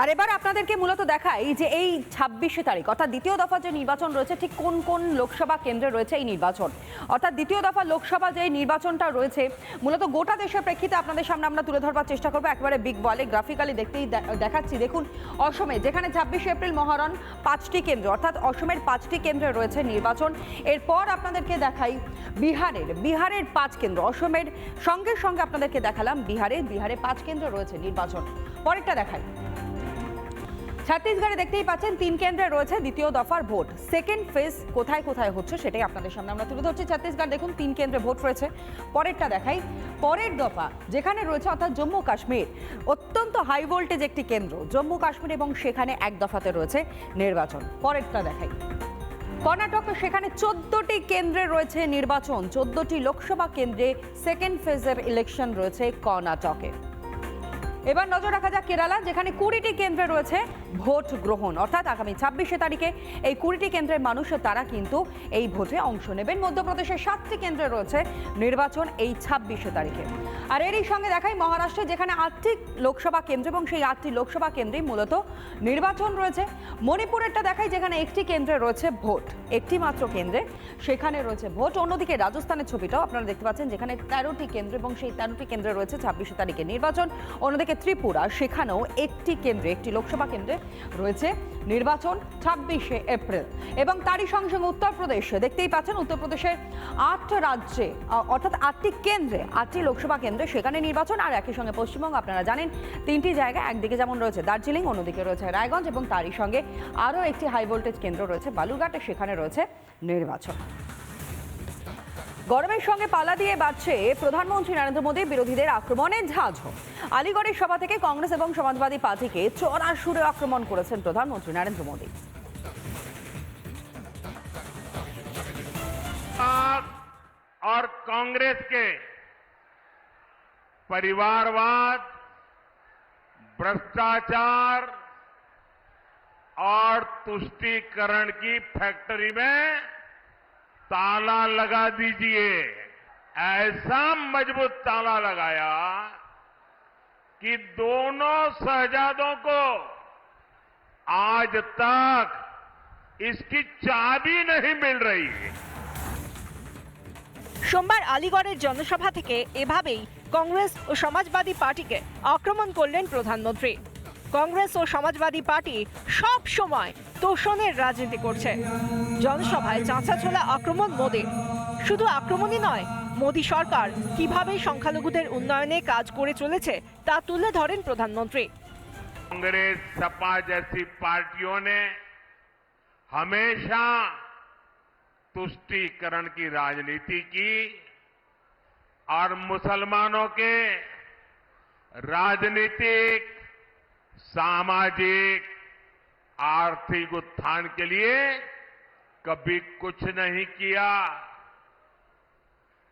আর এবার আপনাদেরকে মূলত দেখাই যে এই ছাব্বিশে তারিখ, অর্থাৎ দ্বিতীয় দফা যে নির্বাচন রয়েছে, ঠিক কোন কোন লোকসভা কেন্দ্রে রয়েছে এই নির্বাচন? অর্থাৎ দ্বিতীয় দফা লোকসভা যে নির্বাচনটা রয়েছে, মূলত গোটা দেশের প্রেক্ষিতে আপনাদের সামনে আমরা তুলে ধরবার চেষ্টা করব। একবারে বিগ বলে গ্রাফিক্যালি দেখতেই দেখাচ্ছি। দেখুন, অসমে, যেখানে ছাব্বিশে এপ্রিল মহারণ পাঁচটি কেন্দ্র, অর্থাৎ অসমের পাঁচটি কেন্দ্রে রয়েছে নির্বাচন। এরপর আপনাদেরকে দেখাই বিহারের বিহারের পাঁচ কেন্দ্র। অসমের সঙ্গে সঙ্গে আপনাদেরকে দেখালাম বিহারে বিহারে পাঁচ কেন্দ্র রয়েছে নির্বাচন। পরেরটা দেখাই। ছত্তিশগড়ে দেখতেই পাচ্ছেন, তিন কেন্দ্রে রয়েছে দ্বিতীয় দফার ভোট। সেকেন্ড ফেজ কোথায় কোথায় হচ্ছে সেটাই আপনাদের সামনে আমরা তুলে ধরছি। ছত্তিশগড় দেখুন, তিন কেন্দ্রে ভোট রয়েছে। পরেরটা দেখাই। পরের দফা যেখানে রয়েছে অর্থাৎ জম্মু কাশ্মীর, অত্যন্ত হাই ভোল্টেজ একটি কেন্দ্র। জম্মু কাশ্মীর এবং সেখানে এক দফাতে রয়েছে নির্বাচন। পরেরটা দেখাই। কর্ণাটক, সেখানে চোদ্দটি কেন্দ্রে রয়েছে নির্বাচন। চোদ্দটি লোকসভা কেন্দ্রে সেকেন্ড ফেজের ইলেকশন রয়েছে কর্ণাটকে। এবার নজর রাখা যাক কেরালা, যেখানে কুড়িটি কেন্দ্রে রয়েছে ভোট গ্রহণ। অর্থাৎ আগামী ছাব্বিশে তারিখে এই কুড়িটি কেন্দ্রের মানুষ তারা কিন্তু এই ভোটে অংশ নেবেন। মধ্যপ্রদেশের সাতটি কেন্দ্রে রয়েছে নির্বাচন এই ছাব্বিশে তারিখে। আর এরই সঙ্গে দেখাই মহারাষ্ট্রে, যেখানে আটটি লোকসভা কেন্দ্র এবং সেই আটটি লোকসভা কেন্দ্রেই মূলত নির্বাচন রয়েছে। মণিপুরেরটা দেখাই, যেখানে একটি কেন্দ্রে রয়েছে ভোট, একটি মাত্র কেন্দ্রে। সেখানে রয়েছে ভোট। অন্যদিকে রাজস্থানের ছবিটাও আপনারা দেখতে পাচ্ছেন, যেখানে তেরোটি কেন্দ্র এবং সেই তেরোটি কেন্দ্রে রয়েছে ছাব্বিশে তারিখে নির্বাচন। অন্যদিকে ত্রিপুরা, সেখানেও একটি কেন্দ্রে, একটি লোকসভা কেন্দ্রে রয়েছে নির্বাচন ছাব্বিশে এপ্রিল। এবং তারই সঙ্গে সঙ্গে উত্তরপ্রদেশ, দেখতেই পাচ্ছেন উত্তরপ্রদেশের আট রাজ্যে অর্থাৎ আটটি কেন্দ্রে, আটটি লোকসভা কেন্দ্রে সেখানে নির্বাচন, আর একই সঙ্গে পশ্চিমবঙ্গ, আপনারা জানেন, তিনটি জায়গায় একদিকে যেমন রয়েছে দার্জিলিং, অন্যদিকে রয়েছে রায়গঞ্জ, এবং তারই সঙ্গে আরও একটি হাই ভোল্টেজ কেন্দ্র রয়েছে বালুরঘাটে, সেখানে রয়েছে নির্বাচন। গরমের সঙ্গে পালা দিয়ে বাড়ছে প্রধানমন্ত্রী নরেন্দ্র মোদী বিরোধীদের আক্রমণের ঝাঁঝ আলিগড়ের সভা থেকে কংগ্রেস এবং সমাজবাদী পার্টিকে চড়া সুরে আক্রমণ করেছেন প্রধানমন্ত্রী নরেন্দ্র মোদী आप और कांग्रेस के परिवारवाद भ्रष्टाचार और तुष्टीकरण की फैक्ट्री में ताला लगा दीजिए ऐसा मजबूत ताला लगाया कि दोनों शहजादों को आज तक इसकी चाबी नहीं मिल रही है সোমবার আলিগড়ের জনসভা থেকে এভাবেই কংগ্রেস ও সমাজবাদী পার্টিকে আক্রমণ করলেন প্রধানমন্ত্রী কংগ্রেস ও সমাজবাদী পার্টি সব সময় তোষণের রাজনীতি করছে জনসভায় চাঁচা ছোলা আক্রমণ মোদী শুধু আক্রমণই নয় মোদী সরকার কিভাবে সংখ্যালঘুদের উন্নয়নে কাজ করে চলেছে তা তুলে ধরেন প্রধানমন্ত্রী कांग्रेस सपा जैसी पार्टियों ने हमेशा तुष्टीकरण की राजनीति की और मुसलमानों के राजनीतिक सामाजिक आर्थिक उत्थान के लिए कभी कुछ नहीं किया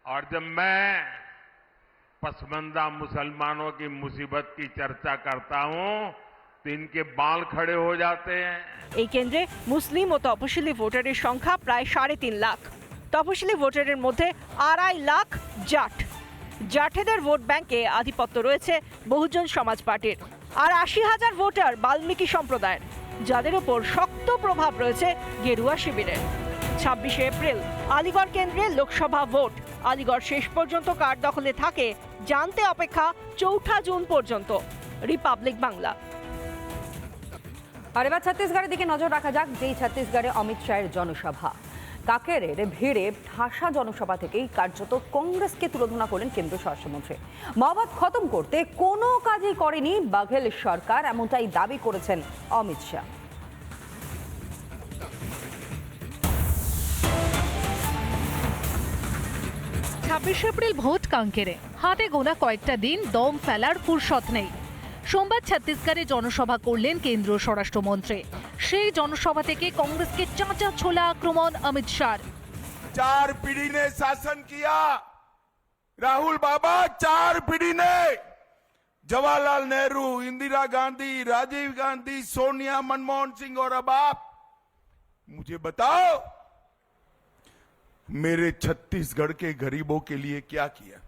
और जब मैं पसमंदा मुसलमानों की मुसीबत की चर्चा करता हूं तो इनके बाल खड़े हो जाते हैं এই কেন্দ্রে মুসলিম ও তপশিলি ভোটারের সংখ্যা প্রায় সাড়ে তিন লাখ তপশিলি ভোটারের মধ্যে আড়াই লাখ জাট জাঠেদের ভোট ব্যাংকে আধিপত্য রয়েছে বহুজন সমাজ পার্টির আর আশি হাজার ভোটার বাল্মীকি সম্প্রদায়ের, যাদের ওপর শক্ত প্রভাব রয়েছে গেরুয়া শিবিরের ছাব্বিশে এপ্রিল, আলিগড় কেন্দ্রে লোকসভা ভোট। আলিগড় শেষ পর্যন্ত কার দখলে থাকে জানতে অপেক্ষা চৌঠা জুন পর্যন্ত। রিপাবলিক বাংলা। আর এবার ছত্তিশগড়ের দিকে নজর রাখা যাক, যেই ছত্তিশগড়ে অমিত শাহের জনসভা। কাকেরের ভিড়ে ঠাসা জনসভা থেকেই কার্যত কংগ্রেসকে তুলোধনা করলেন কেন্দ্রীয় স্বরাষ্ট্রমন্ত্রী। মাওবাদ খতম করতে কোনো কাজই করেনি বাঘেল সরকার, এমনটাই দাবি করেছেন অমিত শাহ। ছাব্বিশে এপ্রিল ভোট কাঙ্কেরে। হাতে গোনা কয়েকটা দিন, দম ফেলার ফুরসত নেই। সোমবার ছত্তিশগড়ে জনসভা করলেন কেন্দ্রীয় স্বরাষ্ট্রমন্ত্রী সেই জনসভা থেকে কংগ্রেসকে চাঁচা ছোলা আক্রমণ অমিত শাহ चार पीढ़ी ने शासन किया राहुल बाबा चार पीढ़ी ने जवाहरलाल नेहरू इंदिरा गांधी राजीव गांधी सोनिया मनमोहन सिंह और अब आप मुझे बताओ मेरे छत्तीसगढ़ के गरीबों के लिए क्या किया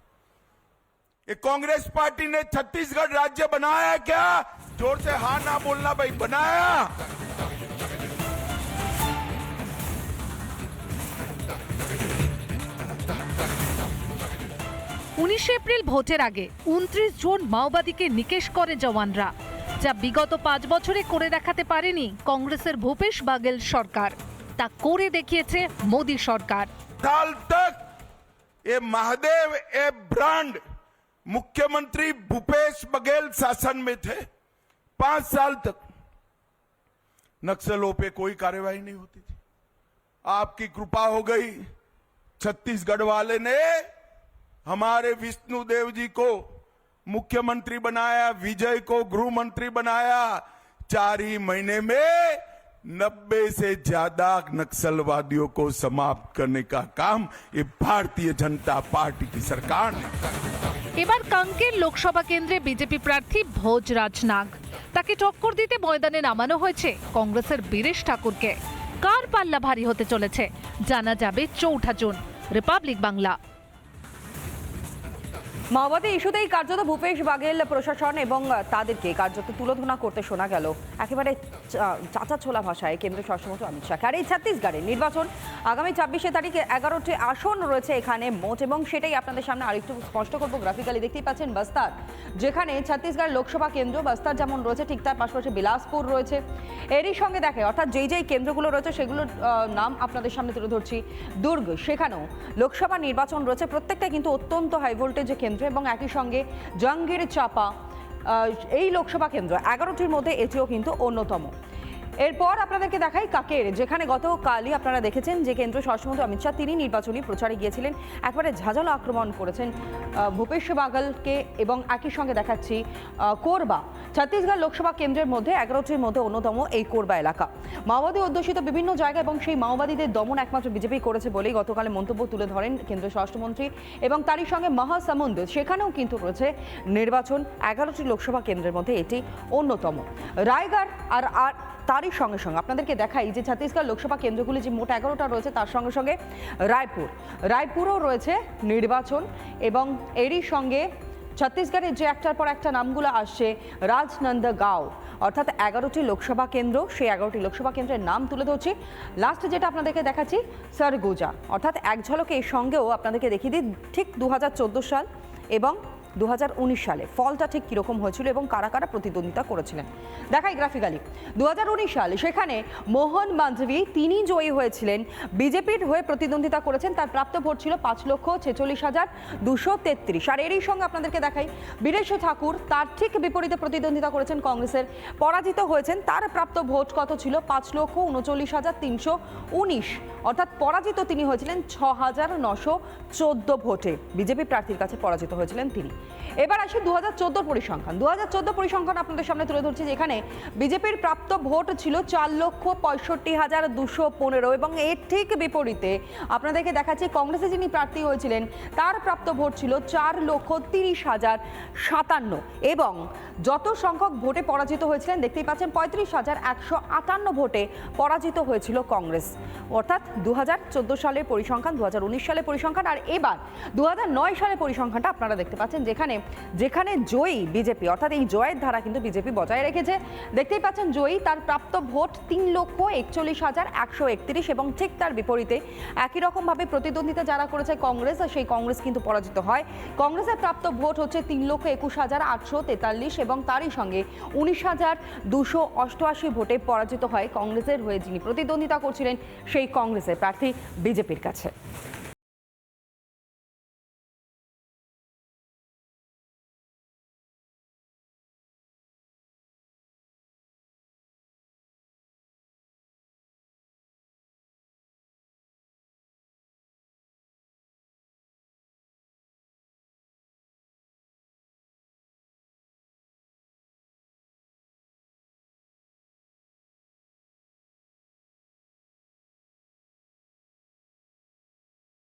ये कांग्रेस पार्टी ने छत्तीसगढ़ राज्य बनाया है क्या जोर से हाँ ना बोलना भाई बनाया উনিশে এপ্রিল ভোটের আগে উনত্রিশ জন মাওবাদীকে নিকেশ করে জওয়ানরা যা বিগত পাঁচ বছরে করে দেখাতে পারেনি কংগ্রেসের ভূপেশ বাগেল সরকার তা করে দেখিয়েছে মোদী সরকার साल तक ये महादेव ए ब्रांड मुख्यमंत्री भूपेश बघेल शासन में थे। पाँच साल तक नक्सलों पे कोई कार्यवाही नहीं होती थी। आपकी कृपा हो गई। छत्तीसगढ़ वाले ने हमारे विष्णु देव जी को मुख्यमंत्री बनाया, विजय को गृह मंत्री बनाया। चार ही महीने में नब्बे से ज़्यादा नक्सलवादियों को समाप्त करने का काम ये भारतीय जनता पार्टी की सरकार ने এবার কাঙ্কের লোকসভা কেন্দ্রে বিজেপি প্রার্থী ভোজ রাজনাগ তাকে টক্কর দিতে ময়দানে নামানো হয়েছে কংগ্রেসের বীরেশ ঠাকুরকে। কার পাল্লা ভারী হতে চলেছে? জানা যাবে চৌঠা জুন। রিপাবলিক বাংলা। মাওবাদী ইস্যুতেই কার্যত ভূপেশ বাঘেল প্রশাসন এবং তাদেরকে কার্যত তুলোধনা করতে শোনা গেল। একেবারে চাচা ছোলা ভাষায় কেন্দ্রীয় স্বরাষ্ট্রমন্ত্রী অমিত শাহ। আর এই ছত্তিশগড়ে নির্বাচন আগামী ছাব্বিশে তারিখে এগারোটি আসন রয়েছে এখানে মোট, এবং সেটাই আপনাদের সামনে আরেকটু স্পষ্ট করব। গ্রাফিক্যালি দেখতেই পাচ্ছেন বস্তার, যেখানে ছত্তিশগড় লোকসভা কেন্দ্র, বস্তার যেমন রয়েছে, ঠিক তার পাশাপাশি বিলাসপুর রয়েছে। এরই সঙ্গে দেখে, অর্থাৎ যেই যেই কেন্দ্রগুলো রয়েছে, সেগুলোর নাম আপনাদের সামনে তুলে ধরছি। দুর্গ, সেখানেও লোকসভা নির্বাচন রয়েছে। প্রত্যেকটা কিন্তু অত্যন্ত হাই ভোল্টেজের কেন্দ্র এবং একই সঙ্গে জঙ্গির চাপা এই লোকসভা কেন্দ্র। এগারোটির মধ্যে এটিও কিন্তু অন্যতম। এরপর আপনাদেরকে দেখাই কাকের, যেখানে গতকালই আপনারা দেখেছেন যে কেন্দ্রীয় স্বরাষ্ট্রমন্ত্রী অমিত শাহ তিনি নির্বাচনী প্রচারে গিয়েছিলেন, একবারে ঝাঁঝালো আক্রমণ করেছেন ভূপেশ বাগলকে এবং একই সঙ্গে দেখাচ্ছি কোরবা, ছত্তিশগড় লোকসভা কেন্দ্রের মধ্যে এগারোটির মধ্যে অন্যতম এই কোরবা এলাকা। মাওবাদী অধ্যুষিত বিভিন্ন জায়গা এবং সেই মাওবাদীদের দমন একমাত্র বিজেপি করেছে বলেই গতকালে মন্তব্য তুলে ধরেন কেন্দ্রীয় স্বরাষ্ট্রমন্ত্রী এবং তারই সঙ্গে মহাসামুন্দ সেখানেও কিন্তু রয়েছে নির্বাচন, এগারোটি লোকসভা কেন্দ্রের মধ্যে এটি অন্যতম। রায়গড় আর আর তারই সঙ্গে সঙ্গে আপনাদেরকে দেখাই যে ছত্তিশগড় লোকসভা কেন্দ্রগুলি যে মোট এগারোটা রয়েছে, তার সঙ্গে সঙ্গে রায়পুর। রায়পুরও রয়েছে নির্বাচন এবং এরই সঙ্গে ছত্তিশগড়ের যে একটার পর একটা নামগুলো আসছে, রাজনন্দগাঁও। অর্থাৎ এগারোটি লোকসভা কেন্দ্র, সেই এগারোটি লোকসভা কেন্দ্রের নাম তুলে ধরছি। লাস্ট যেটা আপনাদেরকে দেখাচ্ছি, সরগুজা। অর্থাৎ এক ঝলকে এর সঙ্গেও আপনাদেরকে দেখিয়ে দিই, ঠিক দু হাজার চোদ্দ সাল এবং দু হাজার উনিশ সালে। ফলটা ঠিক কীরকম হয়েছিল এবং কারা কারা প্রতিদ্বন্দ্বিতা করেছিলেন? দেখাই গ্রাফিক্যালি দু সালে সেখানে মোহন মাঝভি তিনি জয়ী হয়েছিলেন। বিজেপির হয়ে প্রতিদ্বন্দ্বিতা করেছেন। তার প্রাপ্ত ভোট ছিল পাঁচ লক্ষ ছেচল্লিশ হাজার দুশো তেত্রিশ। আর এরই সঙ্গে আপনাদেরকে দেখাই, বীরেশ ঠাকুর তার ঠিক বিপরীতে প্রতিদ্বন্দ্বিতা করেছেন কংগ্রেসের। পরাজিত হয়েছেন, তার প্রাপ্ত ভোট কত ছিল? পাঁচ লক্ষ উনচল্লিশ হাজার তিনশো উনিশ। অর্থাৎ পরাজিত তিনি হয়েছিলেন ছ হাজার নশো চোদ্দ ভোটে। বিজেপি প্রার্থীর কাছে পরাজিত হয়েছিলেন তিনি। এবার আসি দু হাজার পরিসংখ্যান। দু হাজার চোদ্দ পরিসংখ্যান আপনাদের সামনে তুলে ধরছি যেখানে বিজেপির প্রাপ্ত ভোট ছিল চার লক্ষ পঁয়ষট্টি হাজার দুশো পনেরো এবং এর ঠিক বিপরীতে আপনাদেরকে দেখাচ্ছি কংগ্রেসে যিনি প্রার্থী হয়েছিলেন, তার প্রাপ্ত ভোট ছিল চার লক্ষ তিরিশ হাজার সাতান্ন এবং যত সংখ্যক ভোটে পরাজিত হয়েছিলেন, দেখতেই পাচ্ছেন পঁয়ত্রিশ হাজার একশো আটান্ন ভোটে পরাজিত হয়েছিল কংগ্রেস। অর্থাৎ দু হাজার চোদ্দ সালের পরিসংখ্যান দু হাজার উনিশ সালের পরিসংখ্যান, আর এবার দু হাজার নয় সালের পরিসংখ্যানটা আপনারা দেখতে পাচ্ছেন যেখানে যেখানে জয়ী বিজেপি, অর্থাৎ এই জয়ের ধারা কিন্তু বিজেপি বজায় রেখেছে। দেখতেই পাচ্ছেন, জয়ী তার প্রাপ্ত ভোট তিন লক্ষ একচল্লিশ হাজার একশো একত্রিশ এবং ঠিক তার বিপরীতে একই রকমভাবে প্রতিদ্বন্দ্বিতা যারা করেছে কংগ্রেস সেই কংগ্রেস কিন্তু পরাজিত হয়। কংগ্রেসের প্রাপ্ত ভোট হচ্ছে তিন লক্ষ একুশ হাজার আটশো তেতাল্লিশ এবং তারই সঙ্গে উনিশ হাজার দুশো অষ্টআশি ভোটে পরাজিত হয় কংগ্রেসের হয়ে যিনি প্রতিদ্বন্দ্বিতা করছিলেন সেই কংগ্রেসের প্রার্থী বিজেপির কাছে।